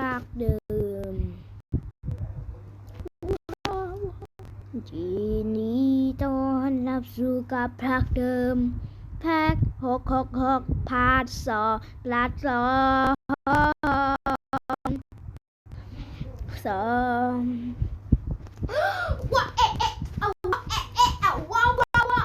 ลากเดิมทีนี้ต้อนรับสู่กับพลักเดิม แพ็กหกหกหกพาดสองลาดสองสอง ว่าเอ๊ะเอ๊ะเอาว่าเอ๊ะเอ๊ะเอาว่าว่าว่า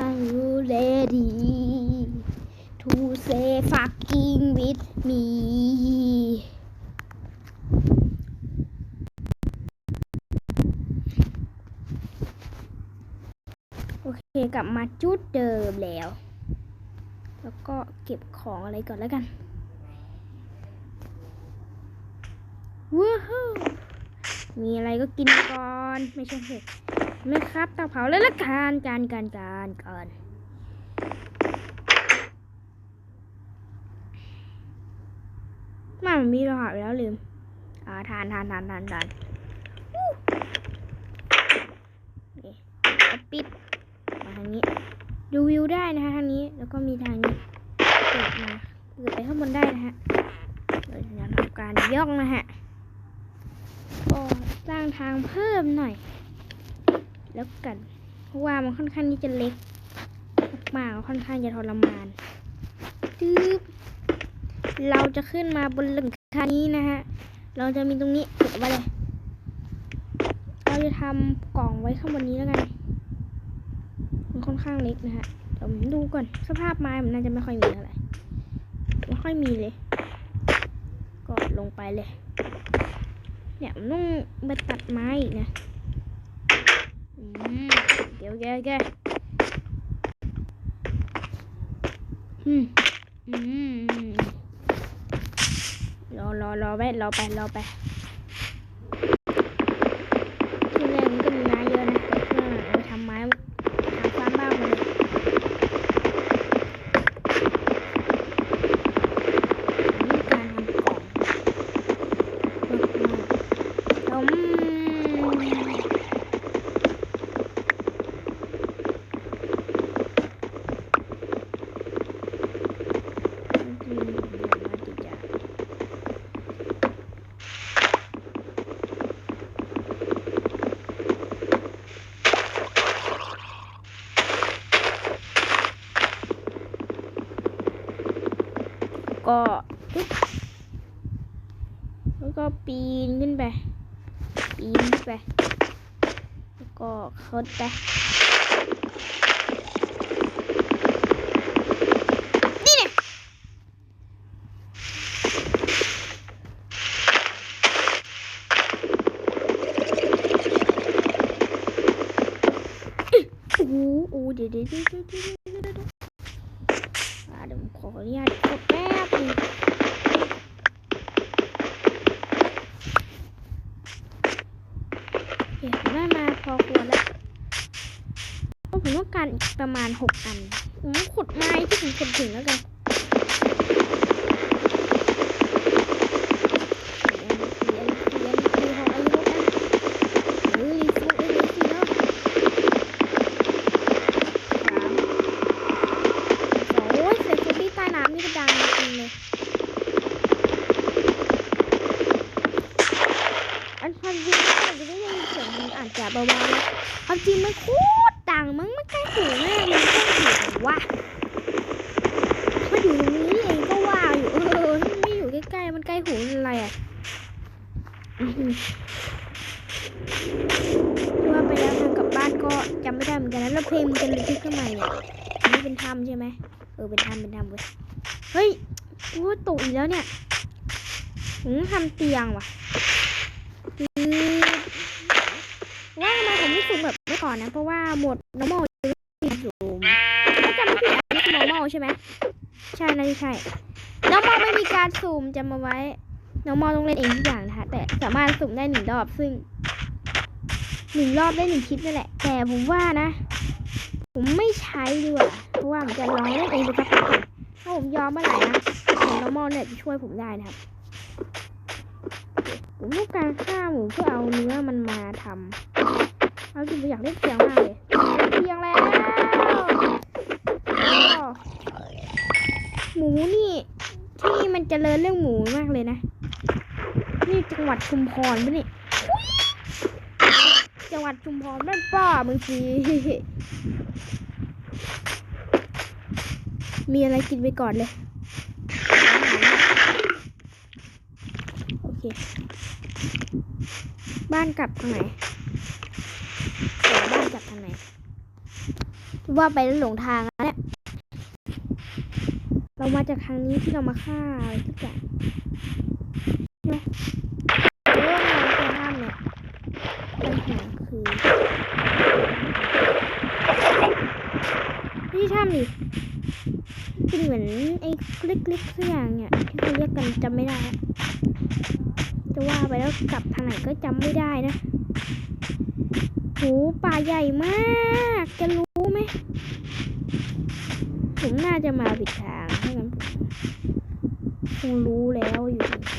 Are you ready to say fucking with me โอเคกลับมาจุดเดิมแล้ว แล้วก็เก็บของอะไรก่อนแล้วกันว้าวมีอะไรก็กินก่อน ไม่ใช่เห็ดไม่ครับเตาเผาเลยละกันการการการก่อน มามันมีรหัสแล้วลืม อ่าทานทานทานทานทานนี่ปิดมาทางนี้ ดูวิวได้นะคะทางนี้ แล้วก็มีทางนี้เปิดมาเปิดไปข้างบนได้นะฮะเราจะทำการย่องนะฮะก็สร้างทางเพิ่มหน่อย แล้วกัน เพราะว่ามันค่อนข้างที่จะเล็ก มากค่อนข้างจะทรมานตึ๊บ เราจะขึ้นมาบนหลังคานี้นะฮะ เราจะมีตรงนี้เก็บไว้เลย เราจะทำกล่องไว้ข้างบนนี้แล้วกัน มันค่อนข้างเล็กนะฮะเดี๋ยวผมดูก่อน สภาพไม้มันน่าจะไม่ค่อยมีอะไร ไม่ค่อยมีเลย ก็ลงไปเลย เนี่ยมันต้องไปตัดไม้อีกนะอืมเดี๋ยวแกแกอืม อืม รอรอรอไว้รอไปรอไป นไป แล้วก็คดไปโอ้โหเดี๋ยวเดี๋ยวเดี๋ยว มาณหกอันผมขุดไม้ที่ผมขุดถึงแล้วกันเรียนเรียนเรียนเรียนของอายุกันเฮ้ยสู้เอ้ยเฮ้ยสิเนาะ สามสองโอ้ยเสียงซอมบี้ใต้น้ำนี่ก็ดังจริงเลยอันความจริงอาจจะได้ยินเสียงมันอาจจะเบาๆนะความจริงมันโคตรดังมั้งไม่ใกล้หูแม่มันใกล้หูแต่ว่ามันอยู่ตรงนี้เองก็ว่าอยู่เออถ้ามันไม่อยู่ใกล้ๆมันใกล้หูมันอะไรอะอื้อหือที่ ว่าไปแล้วทางกลับบ้านก็จำไม่ได้เหมือนกันนะแล้วเพลงมันจะระทึกขึ้นมาเนี่ยอันนี้เป็นถ้ำใช่ไหมเออเป็นถ้ำเป็นถ้ำเว้ยเฮ้ยกูว่าตกอีกแล้วเนี่ยผมต้องทำเตียงว่ะว่าทำไมผมไม่ซูมแบบเมื่อก่อนนะ เพราะว่าหมด normal จะไม่มีซูมถ้าจำไม่ผิดอันนี้คือ normal ใช่ไหมใช่นะใช่ normal ไม่มีการซูมจำมาไว้ normal ต้องเล่นเองทุกอย่างนะคะ แต่สามารถซูมได้หนึ่งรอบซึ่งหนึ่งรอบได้หนึ่งคลิปนั่นแหละ แต่ผมว่านะ ผมไม่ใช้ดีกว่าเพราะว่าผมจะลองเล่นเองดูครับก่อนถ้าผมยอมเมื่อไหร่นะน้องมอลเนี่ยจะช่วยผมได้นะครับ ผมต้องการฆ่าหมูเพื่อเอาเนื้อมันมาทำเอาจริงผมอยากเล่นเสียงมากเลยเสียงแล้วหมูนี่ที่นี่มันเจริญเรื่องหมูมากเลยนะ นี่จังหวัดชุมพรปะนี่ จังหวัดชุมพรบ้านป้าบางทีมีอะไรกินไปก่อนเลย โอเค บ้านกลับทางไหนบ้านกลับทางไหน ว่าไปแล้วหลงทางแล้วเนี่ยเรามาจากทางนี้ที่เรามาฆ่าอะไรทุกอย่างใช่ไหมเรื่องงานการห้ามเนี่ยปัญหาคือนี่ถ้ำดิเป็นเหมือน ไอ้เล็กๆสักอย่างเนี่ยที่เขาเรียกกันจำไม่ได้ จะว่าไปแล้วกลับทางไหนก็จำไม่ได้นะโหป่าใหญ่มาก จะรู้ไหมผมน่าจะมาผิดทางถ้กันผมคงรู้แล้วอยู่ตรงไหน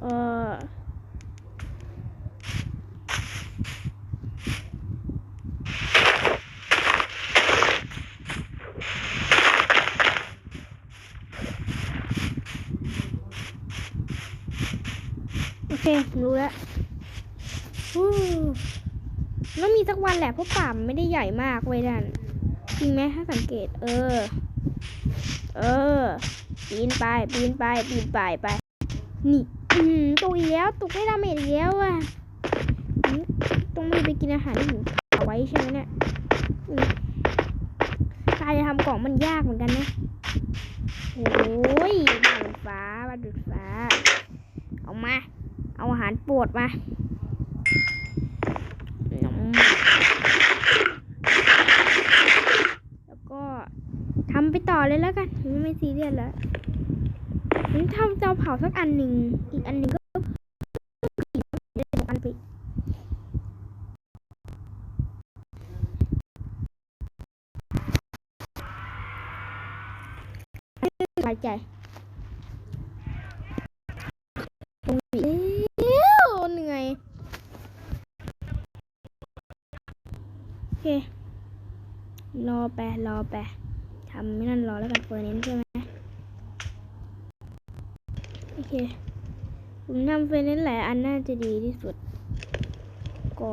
เออโอ เครู้แล้วฮู้แล้วมีสักวันแหละเพราะป่ามันไม่ได้ใหญ่มากเว้ยดันจริงไหมถ้าสังเกต เออ เออปีนไปปีนไปปีนไปไปนี่อืมตกอีกแล้วตุกไม่ดาเมจอีกแล้วอะต้องมีไปกินอาหารที่หนูเอาไว้ใช่ไหมเนี่ยการจะทำกล่องมันยากเหมือนกันนะโอ้ยบานฟ้าบานดุดฟ้า เอามา เอาอาหารปรดมาแล้วก็ทำไปต่อเลยแล้วกันไม่ซีเรียสแล้วงั้นทำเตาเผาสักอันหนึ่งอีกอันหนึ่งก็อีกอันไปสบายใจโอ้ยแล้วเหนื่อย โอเค รอไปรอไปทำไม่นั่นรอแล้วกันเปิดเน้นใช่ไหมโอเค ผมทำเฟอรนเน้นหลายอันน่าจะดีที่สุด ก็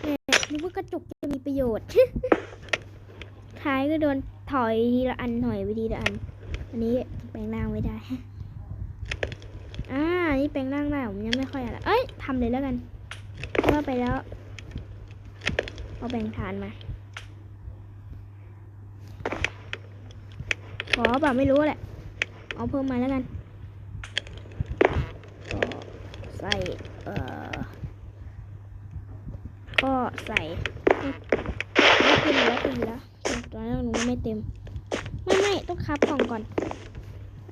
แหม่นึกว่ากระจกจะมีประโยชน์ ท้ายก็โดนถอยทีละอันถอยไปทีละอัน อันนี้แปลงร่างไม่ได้ อ่า นี่แปลงร่างได้ผมยังไม่ค่อยอะไร เอ้ยทำเลยแล้วกัน ว่าไปแล้ว เอาแบ่งฐานมา ขอแบบไม่รู้แหละ เอาเพิ่มมาแล้วกันก็ใส่ เอ่อ ก็ใส่แล้วกินแล้วกินแล้วตอนแรกหนูไม่เต็ม ไม่ไม่ต้องคับกล่องก่อน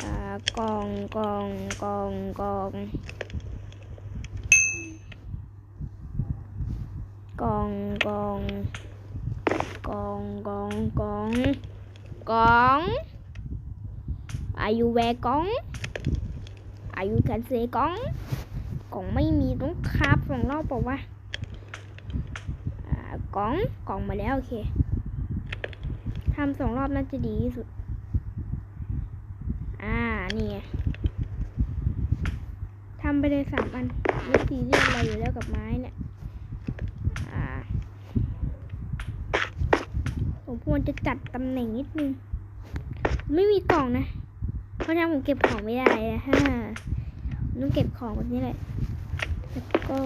อ่ากล่องกล่องกล่องกล่อง กล่องกองกองกองกองกล่องอายุแวกองอายุกันเซกล่องกองไม่มีต้องคาบสองรอบบอกว่าอ่ากองกองมาแล้วโอเคทำสองรอบน่าจะดีที่สุด อ่า นี่ไงทำไปเลยสามอันไม่ซีเรียสอะไรอยู่แล้วกับไม้เนี่ย อ่า ผมควรจะจัดตำแหน่งนิดนึง ไม่มีกล่องนะ เพราะฉะนั้นผมเก็บของไม่ได้นะฮะต้องเก็บของแบบนี้แหละ แล้วก็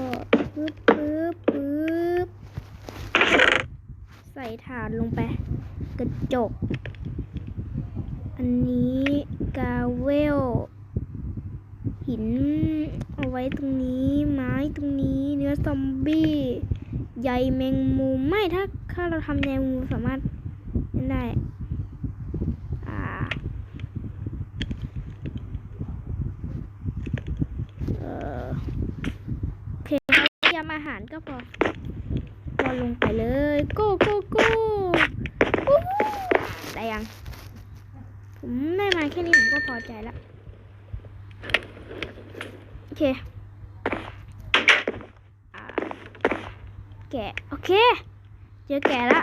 ปึ๊บปึ๊บปึ๊บใส่ถาดลงไป กระจก อันนี้กาเวล หินเอาไว้ตรงนี้ไม้ตรงนี้เนื้อซอมบี้ใยแมงมุมไม่ถ้าถ้าเราทำแมงมุมสามารถ ได้อ่าเออโอเคเตรียมอาหารก็พอพอลงไปเลยโก้โก้โก้วู้ฮู้ได้ยัง ผมได้มาแค่นี้ผมก็พอใจแล้ว โอเคแกะโอเค เจอแกะละ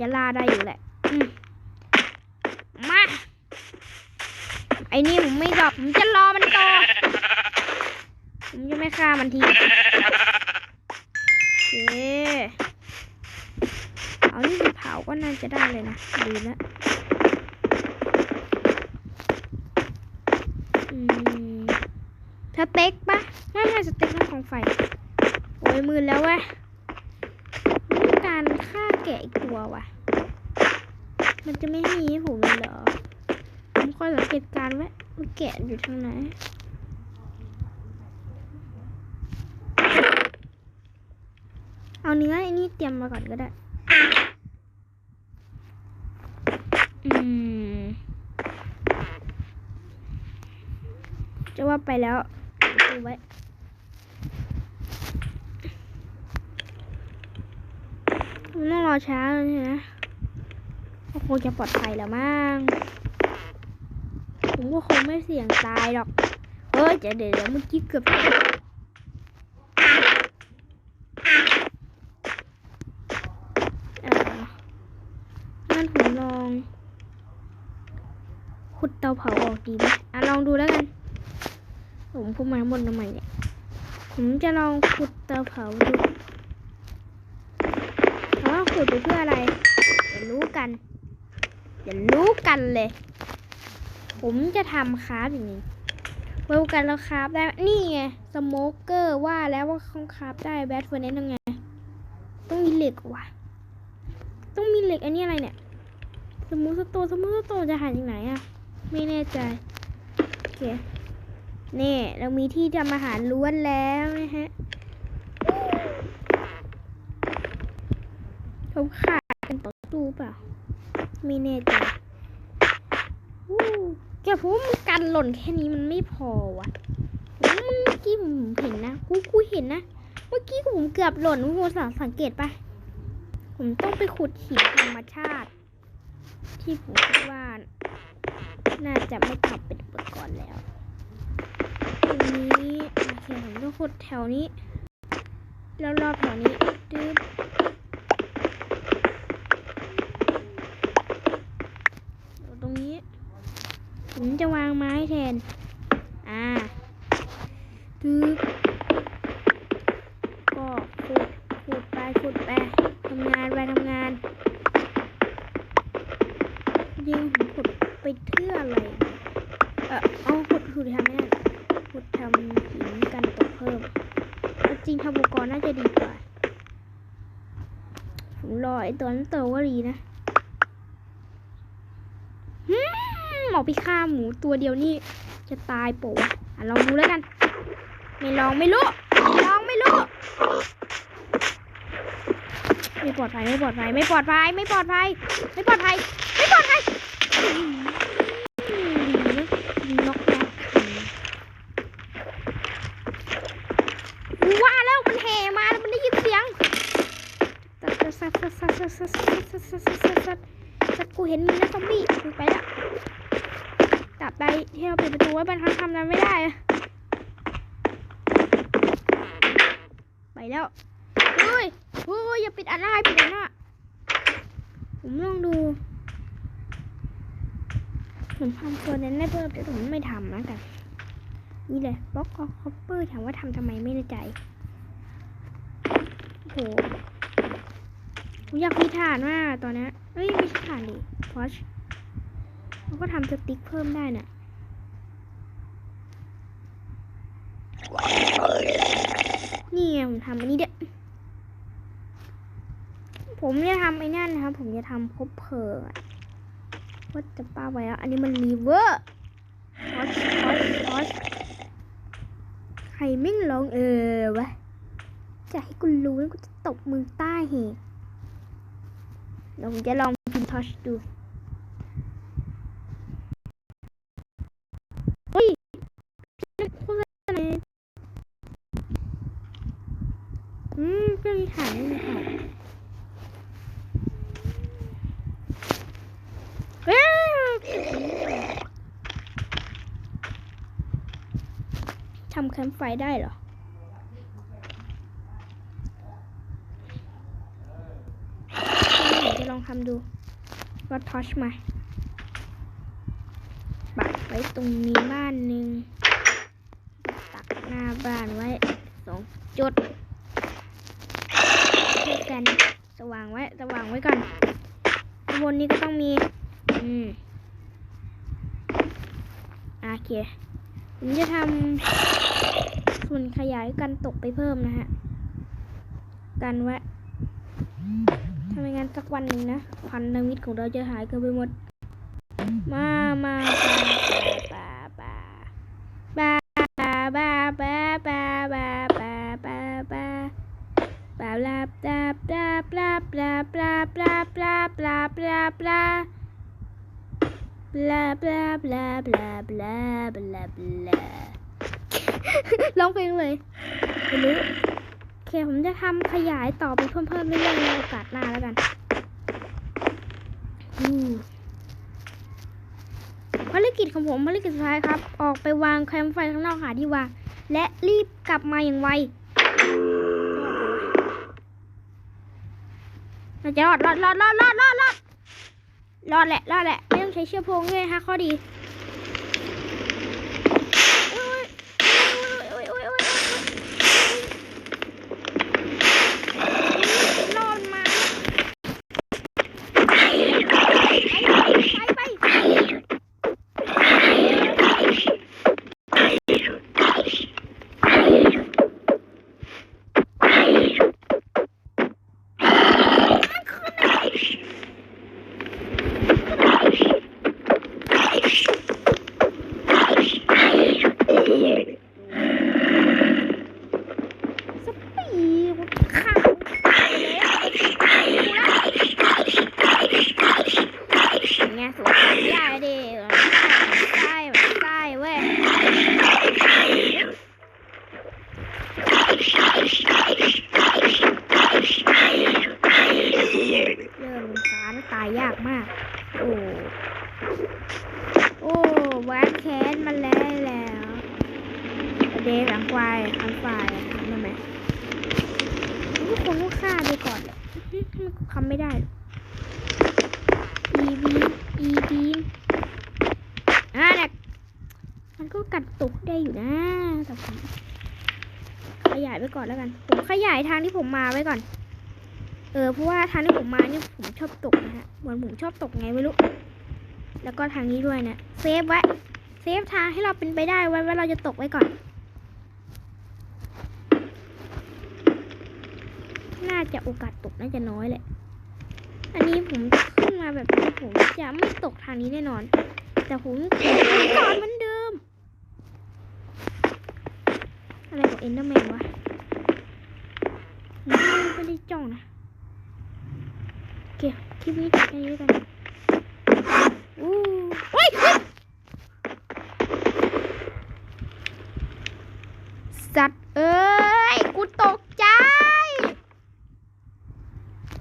จะล่าได้อยู่แหละมมา ไอ้นี่ผมไม่ดอกผมจะรอมันต่อผมจะไม่ฆ่ามันทีโอเคเอานี่ไปเผาก็น่าจะได้เลยนะดีนะสเต็กปะไม่ใช่สเต็กของไฟ โอ้ยมือแล้วเว้ย การฆ่าแกะอีกตัวว่ะมันจะไม่มีให้ผมเลยเหรอ ผมคอยสังเกตการณ์ไว้ว่าแกะอยู่ทางไหนเอาเนื้อไอ้นี่เตรียมมาก่อนก็ได้ อืม จะว่าไปแล้วดูไว้ มัน ต้องรอช้าเลยนะก็คงจะปลอดภัยแล้วมั้งผมก็คงไม่เสี่ยงตายหรอกเฮ้ยเดี๋ยวเดี๋ยวเมื่อกี้เกือบเอองั้นผมลอง ขุดเตาเผาออกดีไหมอะลองดูแล้วกัน ผมพูดมาหมดทำไมเนี่ย ผมจะลองขุดเตาเผาดู ขุดไปเพื่ออะไร เดี๋ยวรู้กัน เดี๋ยวรู้กันเลย ผมจะทำคราฟอย่างนี้เวลกันแล้วคราฟได้ นี่ไง สโมเกอร์ว่าแล้วว่าเขาคราฟได้แบทเฟอร์เนสยังไง ต้องมีเหล็กว่ะ ต้องมีเหล็กอันนี้อะไรเนี่ย สมูสโตสมูสโตจะหาจากไหนอะไม่แน่ใจ โอเคนี่เรามีที่ทำอาหารล้วนแล้วนะฮะ เขาขาดกันต่อสู้เปล่าไม่แน่ใจอู้แกผมว่ามันกันหล่นแค่นี้มันไม่พอวะผมว่ามันเมื่อกี้ผมเห็นนะกูกูเห็นนะ เมื่อกี้ผมเกือบหล่นคุณสังสังเกตปะผมต้องไปขุดหินธรรมชาติ ที่ผมคิดว่า น่าจะไม่ทำเป็นอุปกรณ์แล้วตรงนี้โอเคผมต้องขุดแถวนี้ แล้วรอบแถวนี้ดึ๊บตรงนี้ ผมจะวางไม้ แทน อ่าดึ๊บก็ขุดขุดไปขุดไปทำงานไปทำงานยิงผมขุดไปเพื่ออะไร เออเอาขุดขุดทำแน่ขุดทำหินกันตกเพิ่มจริงทำอุปกรณ์น่าจะดีกว่าผมรอไอ้ตัวนั้นโตก็ดีนะหืมออก ไปฆ่าหมูตัวเดียวนี่ จะตายโปะวะอะลองดูแล้วกัน ไม่ลองไม่รู้ลองไม่รู้ไม่ปลอดภัยไม่ปลอดภัยไม่ปลอดภัยไม่ปลอดภัยไม่ปลอดภัยไม่ปลอดภัยนะน็อกนกว่าแล้วมันแห่มาแล้วมันได้ยินเสียงสัตว์สัตว์สัตว์สัตว์สัตว์สัตว์สัตว์สัตว์สัตว์สัตว์สัตว์กูเห็นมีนะซอมบี้กูไปละ ตับใดที่เราปิดประตูไว้มันทำทำนั้นไม่ได้ ไปแล้วเฮ้ยเฮ้ยอย่าปิดอันหน้าปิดอันหน้าผมลองดูผมทำตัวนั้นได้เพิ่มแต่ผมไม่ทำแล้วกันนี่เลยบล็อกคอปเปอร์ถามว่าทำทำไมไม่แน่ใจโอ้โหผมอยากมีฐานมากตอนนี้เอ้ยไม่ใช่ฐานดิพอช เราก็ทำสติ๊กเพิ่มได้น่ะนี่ไงผมทำอันนี้เด้อผมจะทำไอ้นั่นนะครับ ผมจะทำคบเพลิงว่าจะป้าไว้แล้ว อันนี้มันรีเวอร์พอชพอชพอชใครไม่งลองเออวะ จะให้กูรู้แล้วกูจะตบมือใต้เหตุเดี๋ยวผมจะลองพิมพ์ทอชดู เฮ้ยโฆษณาอืมก็มีฐานนี่มีฐานเอ้ยท ทำ แคมป์ไฟได้เหรอ จะลองทำดูว่าทอชมาปักไว้ตรงนี้บ้านหนึ่งตักหน้าบ้านไว้สองจุดช่วยกันสว่างไว้สว่างไว้ก่อนบนนี้ก็ต้องมี อืมโอเค ผมจะทำส่วนขยายกันตกไปเพิ่มนะฮะ กันไว้ทำไมงั้นสักวันหนึ่งนะพันธมิตรของเราจะหายกันไปหมด มา มา ปลาปลาปลาปลาปลาปลาปลาร้องเพลงเลยไม่รู้โอเคผมจะทำขยายต่อไปเพิ่มๆเรื่อยๆในโอกาสหน้าแล้วกันภารกิจของผมภารกิจสุดท้ายครับ ออกไปวางแคมไฟข้างนอกหาที่วางและรีบกลับมาอย่างไวเราจะรอดรอดรอดรอดรอดรอด รอดแหละรอดแหละ ไม่ต้องใช้เชือกพวงด้วยฮะข้อดีอุ๊ยอุ๊ยอุ๊ยอุ๊ยอุ๊ยอุ๊ยอุ๊ย รอดมาไปไปไปสปีดข้าวไงสวยใหญ่ดิใช่ใช่เว้ยเริ่มค้านตายยากมาก โอ้ โอ้แห วนแค้นมันแล้วแล้วเดฟหลังควายคันควายทำไมทุกคนต้องฆ่าไปก่อนเลยทำไม่ได้ อีบีอีบีอ่าเนี่ยมันก็กัดตกได้อยู่นะแต่ผมขยายไปก่อนแล้วกัน ผมขยายทางที่ผมมาไว้ก่อน เออเพราะว่าทางที่ผมมาเนี่ยผมชอบตกนะฮะเหมือนผมชอบตกไงไม่รู้ แล้วก็ทางนี้ด้วยเนะเซฟไว้เซฟทางให้เราเป็นไปได้ไว้ว่าเราจะตกไว้ก่อน น่าจะโอกาสตกน่าจะน้อยแหละ อันนี้ผมขึ้นมาแบบนี้ผมจะไม่ตกทางนี้แน่นอน แต่ผมขอไปก่อนเหมือนเดิม อะไรของเอ็นเดอร์แมนวะไม่ได้จ้องนะโอเคคลิปนี้จบแค่นี้กัน wait, wait.